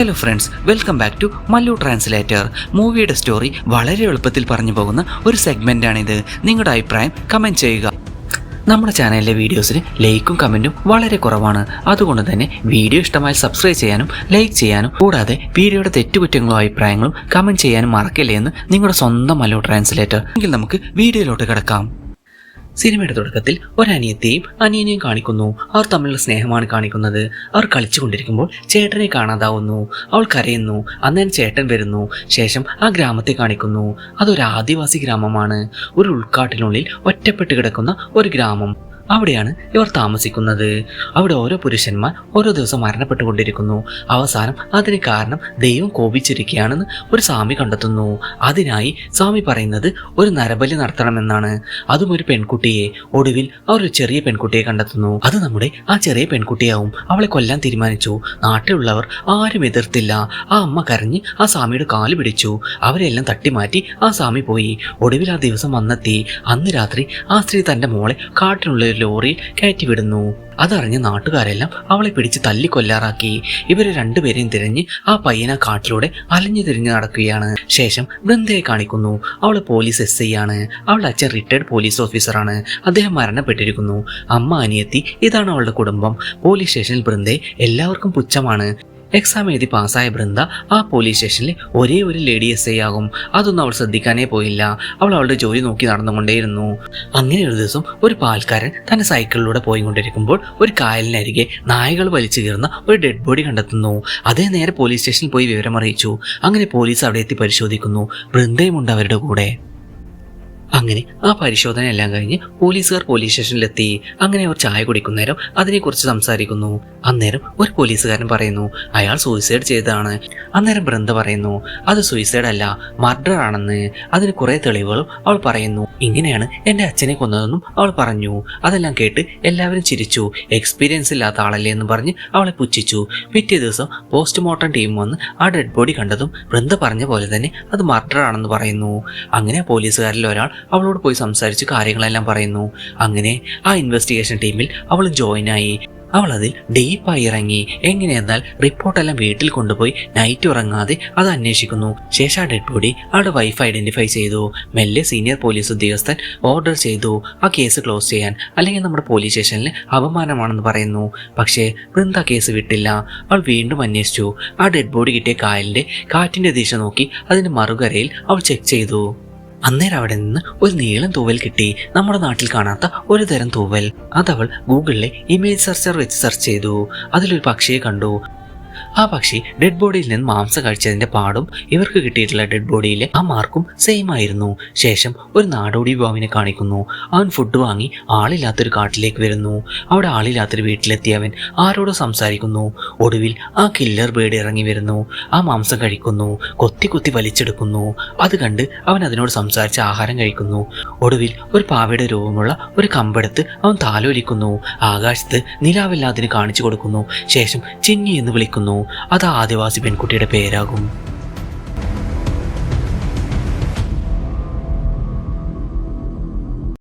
Hello friends welcome back to Mallu translator മൂവിയുടെ story വളരെ എളുപ്പത്തിൽ പറഞ്ഞു പോകുന്ന ഒരു സെഗ്മെന്റാണിത് നിങ്ങളുടെ അഭിപ്രായം കമന്റ് ചെയ്യുക. നമ്മുടെ ചാനലിലെ വീഡിയോസിന് ലൈക്കും കമന്റും വളരെ കുറവാണ്. അതുകൊണ്ട് തന്നെ വീഡിയോ ഇഷ്ടമായി സബ്സ്ക്രൈബ് ചെയ്യാനും ലൈക്ക് ചെയ്യാനും കൂടാതെ വീഡിയോയുടെ തെറ്റുകുറ്റങ്ങളോ അഭിപ്രായങ്ങളും കമന്റ് ചെയ്യാനും മറക്കില്ലേ എന്ന് നിങ്ങളുടെ സ്വന്തം മല്ലു ട്രാൻസ്ലേറ്റർ എങ്കിൽ നമുക്ക് വീഡിയോയിലോട്ട് കിടക്കാം. സിനിമയുടെ തുടക്കത്തിൽ ഒരനിയത്തെയും അനിയനെയും കാണിക്കുന്നു. അവർ തമ്മിലുള്ള സ്നേഹമാണ് കാണിക്കുന്നത്. അവർ കളിച്ചുകൊണ്ടിരിക്കുമ്പോൾ ചേട്ടനെ കാണാതാവുന്നു. അവൾ കരയുന്നു. അന്നേരം ചേട്ടൻ വരുന്നു. ശേഷം ആ ഗ്രാമത്തെ കാണിക്കുന്നു. അതൊരു ആദിവാസി ഗ്രാമമാണ്. ഒരു ഉൾക്കാട്ടിനുള്ളിൽ ഒറ്റപ്പെട്ട് കിടക്കുന്ന ഒരു ഗ്രാമം. അവിടെയാണ് ഇവർ താമസിക്കുന്നത്. അവിടെ ഓരോ പുരുഷന്മാർ ഓരോ ദിവസം മരണപ്പെട്ടുകൊണ്ടിരിക്കുന്നു. അവസാനം അതിന് കാരണം ദൈവം കോപിച്ചിരിക്കുകയാണെന്ന് ഒരു സ്വാമി കണ്ടെത്തുന്നു. അതിനായി സ്വാമി പറയുന്നത് ഒരു നരബലി നടത്തണമെന്നാണ്. അതും ഒരു പെൺകുട്ടിയെ. ഒടുവിൽ അവർ ഒരു ചെറിയ പെൺകുട്ടിയെ കണ്ടെത്തുന്നു. അത് നമ്മുടെ ആ ചെറിയ പെൺകുട്ടിയാവും. അവളെ കൊല്ലാൻ തീരുമാനിച്ചു. നാട്ടിലുള്ളവർ ആരും എതിർത്തില്ല. ആ അമ്മ കരഞ്ഞ് ആ സ്വാമിയുടെ കാൽ പിടിച്ചു. അവരെല്ലാം തട്ടിമാറ്റി ആ സ്വാമി പോയി. ഒടുവിൽ ആ ദിവസം വന്നെത്തി. അന്ന് രാത്രി ആ സ്ത്രീ തന്റെ മോളെ കാട്ടിനുള്ള ഒരു ലോറിയിൽ കയറ്റിവിടുന്നു. അതറിഞ്ഞ് നാട്ടുകാരെല്ലാം അവളെ പിടിച്ച് തല്ലിക്കൊല്ലാറാക്കി. ഇവരെ രണ്ടുപേരെയും തിരഞ്ഞ് ആ പയ്യനെ കാട്ടിലൂടെ അലഞ്ഞു തിരിഞ്ഞ് നടക്കുകയാണ്. ശേഷം ബൃന്ദയെ കാണിക്കുന്നു. അവൾ പോലീസ് എസ് ഐ ആണ്. അവളുടെ അച്ഛൻ റിട്ടയർഡ് പോലീസ് ഓഫീസറാണ് അദ്ദേഹം മരണപ്പെട്ടിരിക്കുന്നു. അമ്മ അനിയത്തി ഇതാണ് അവളുടെ കുടുംബം. പോലീസ് സ്റ്റേഷനിൽ ബൃന്ദയെ എല്ലാവർക്കും പുച്ഛമാണ്. എക്സാം എഴുതി പാസ്സായ ബൃന്ദ ആ പോലീസ് സ്റ്റേഷനിൽ ഒരേ ഒരു ലേഡി എസ് ഐ ആകും. അതൊന്നും അവൾ ശ്രദ്ധിക്കാനേ പോയില്ല. അവൾ അവളുടെ ജോലി നോക്കി നടന്നുകൊണ്ടേയിരുന്നു. അങ്ങനെ ഒരു ദിവസം ഒരു പാൽക്കാരൻ തന്റെ സൈക്കിളിലൂടെ പോയിക്കൊണ്ടിരിക്കുമ്പോൾ ഒരു കായലിനരികെ നായകൾ വലിച്ചു കീറുന്ന ഒരു ഡെഡ് ബോഡി കണ്ടെത്തുന്നു. അതേ നേരെ പോലീസ് സ്റ്റേഷനിൽ പോയി വിവരം അറിയിച്ചു അങ്ങനെ പോലീസ് അവിടെ എത്തി പരിശോധിക്കുന്നു. ബൃന്ദയുമുണ്ട് അവരുടെ കൂടെ. അങ്ങനെ ആ പരിശോധന എല്ലാം കഴിഞ്ഞ് പോലീസുകാർ പോലീസ് സ്റ്റേഷനിലെത്തി അങ്ങനെ അവർ ചായ കുടിക്കുന്നേരം അതിനെക്കുറിച്ച് സംസാരിക്കുന്നു. അന്നേരം ഒരു പോലീസുകാരൻ പറയുന്നു അയാൾ സൂയിസൈഡ് ചെയ്തതാണ്. അന്നേരം ബൃന്ദ പറയുന്നു അത് സൂയിസൈഡ് അല്ല മർഡർ ആണെന്ന്. അതിന് കുറെ തെളിവുകളും അവൾ പറയുന്നു. ഇങ്ങനെയാണ് എന്റെ അച്ഛനെ കൊന്നതെന്നും അവൾ പറഞ്ഞു. അതെല്ലാം കേട്ട് എല്ലാവരും ചിരിച്ചു. എക്സ്പീരിയൻസ് ഇല്ലാത്ത ആളല്ലേ എന്ന് പറഞ്ഞ് അവളെ പുച്ഛിച്ചു. പിറ്റേ ദിവസം പോസ്റ്റ്മോർട്ടം ടീം വന്ന് ആ ഡെഡ് ബോഡി കണ്ടതും ബൃന്ദ പറഞ്ഞ പോലെ തന്നെ അത് മർഡർ ആണെന്ന് പറയുന്നു. അങ്ങനെ പോലീസുകാരിൽ ഒരാൾ അവളോട് പോയി സംസാരിച്ച് കാര്യങ്ങളെല്ലാം പറയുന്നു. അങ്ങനെ ആ ഇൻവെസ്റ്റിഗേഷൻ ടീമിൽ അവൾ ജോയിൻ ആയി. അവൾ അതിൽ ഡീപ്പായി ഇറങ്ങി. എങ്ങനെയെന്നാൽ റിപ്പോർട്ടെല്ലാം വീട്ടിൽ കൊണ്ടുപോയി നൈറ്റ് ഉറങ്ങാതെ അത് അന്വേഷിക്കുന്നു. ശേഷം ആ ഡെഡ് ബോഡി അവളുടെ വൈഫ് ഐഡന്റിഫൈ ചെയ്തു. മെല്ലെ സീനിയർ പോലീസ് ഉദ്യോഗസ്ഥൻ ഓർഡർ ചെയ്തു. ആ കേസ് ക്ലോസ് ചെയ്യാൻ അല്ലെങ്കിൽ നമ്മുടെ പോലീസ് സ്റ്റേഷനിൽ അപമാനമാണെന്ന് പറയുന്നു. പക്ഷേ വൃന്ദ കേസ് വിട്ടില്ല. അവൾ വീണ്ടും അന്വേഷിച്ചു. ആ ഡെഡ് ബോഡി കിട്ടിയ കായലിന്റെ കാറ്റിന്റെ ദിശ നോക്കി അതിന്റെ മറുകരയിൽ അവൾ ചെക്ക് ചെയ്തു. അന്നേരം അവിടെ നിന്ന് ഒരു നീളം തൂവൽ കിട്ടി. നമ്മുടെ നാട്ടിൽ കാണാത്ത ഒരു തരം തൂവൽ. അതവൾ ഗൂഗിളിലെ ഇമേജ് സെർച്ചർ വെച്ച് സെർച്ച് ചെയ്തു. അതിലൊരു പക്ഷിയെ കണ്ടു. ആ പക്ഷി ഡെഡ് ബോഡിയിൽ നിന്ന് മാംസം കഴിച്ചതിന്റെ പാടും ഇവർക്ക് കിട്ടിയിട്ടുള്ള ഡെഡ് ബോഡിയിലെ ആ മാർക്കും സെയിം ആയിരുന്നു. ശേഷം ഒരു നാടോടി യുവാവിനെ കാണിക്കുന്നു. അവൻ ഫുഡ് വാങ്ങി ആളില്ലാത്തൊരു കാട്ടിലേക്ക് വരുന്നു. അവിടെ ആളില്ലാത്തൊരു വീട്ടിലെത്തി അവൻ ആരോടോ സംസാരിക്കുന്നു. ഒടുവിൽ ആ കില്ലർ ബേഡ് ഇറങ്ങി വരുന്നു. ആ മാംസം കഴിക്കുന്നു. കൊത്തി കൊത്തി വലിച്ചെടുക്കുന്നു. അത് കണ്ട് അവൻ അതിനോട് സംസാരിച്ച് ആഹാരം കഴിക്കുന്നു. ഒടുവിൽ ഒരു പാവയുടെ രൂപമുള്ള ഒരു കമ്പെടുത്ത് അവൻ താലോലിക്കുന്നു. ആകാശത്ത് നിലാവെല്ലാം അതിന് കാണിച്ചു കൊടുക്കുന്നു. ശേഷം ചിന്നി എന്ന് വിളിക്കുന്നു. അത് ആദിവാസി പെൺകുട്ടിയുടെ പേരാകും.